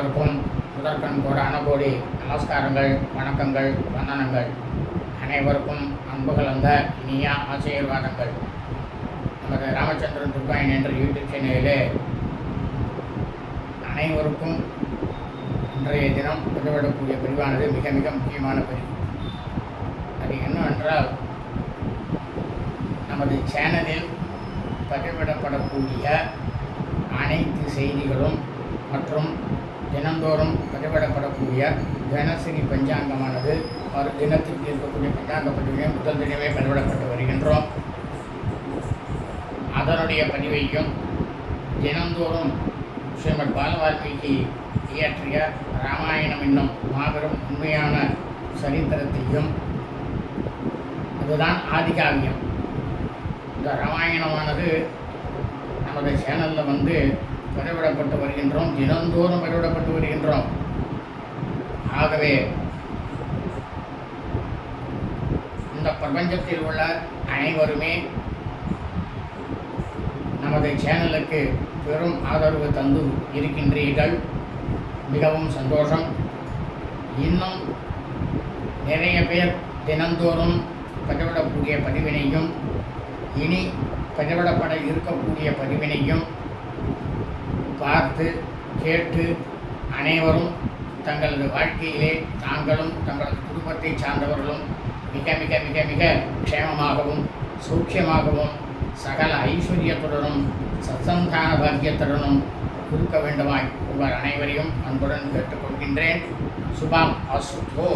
அனைவருக்கும் முதற்கண் கோடான கோடி நமஸ்காரங்கள் வணக்கங்கள் வந்தனங்கள். அனைவருக்கும் அன்பு கலந்த இனிய ஆசீர்வாதங்கள். நமது ராமச்சந்திரன் துர்காயன் என்ற யூடியூப் சேனலிலே அனைவருக்கும் இன்றைய தினம் பதிவிடக்கூடிய பிரிவானது மிக மிக முக்கியமான பிரிவு அது என்னவென்றால் நமது சேனலில் பதிவிடப்படக்கூடிய அனைத்து செய்திகளும் மற்றும் தினந்தோறும் பதிவிடப்படக்கூடிய தினசரி பஞ்சாங்கமானது ஒரு தினத்திற்கு இருக்கக்கூடிய பஞ்சாங்க பதிவினை முதல் தினமே பதிவிடப்பட்டு வருகின்றோம். அதனுடைய பதிவையும் தினந்தோறும் ஸ்ரீமத் பாலவால்மீகி இயற்றிய ராமாயணம் என்னும் மாபெரும் உண்மையான சரித்திரத்தையும் அதுதான் ஆதிகாவியம். இந்த ராமாயணமானது நமது சேனலில் வந்து பதிவிடப்பட்டு வருகின்றோம். தினந்தோறும் பதிவிடப்பட்டு வருகின்றோம். ஆகவே இந்த பிரபஞ்சத்தில் உள்ள அனைவருமே நமது சேனலுக்கு பெரும் ஆதரவு தந்து இருக்கின்றீர்கள். மிகவும் சந்தோஷம். இன்னும் நிறைய பேர் தினந்தோறும் பதிவிடக்கூடிய பதிவினையும் இனி பதிவிடப்பட இருக்கக்கூடிய பதிவினையும் பார்த்து கேட்டு அனைவரும் தங்களது வாழ்க்கையிலே தாங்களும் தங்களது குடும்பத்தை சார்ந்தவர்களும் மிக மிக மிக மிக க்ஷேமமாகவும் சூட்சியமாகவும் சகல ஐஸ்வர்யத்துடனும் சத்சந்தான பாக்கியத்துடனும் இருக்க வேண்டுமாய் உங்கள் அனைவரையும் அன்புடன் கேட்டுக்கொள்கின்றேன். சுபம் அசுதோ.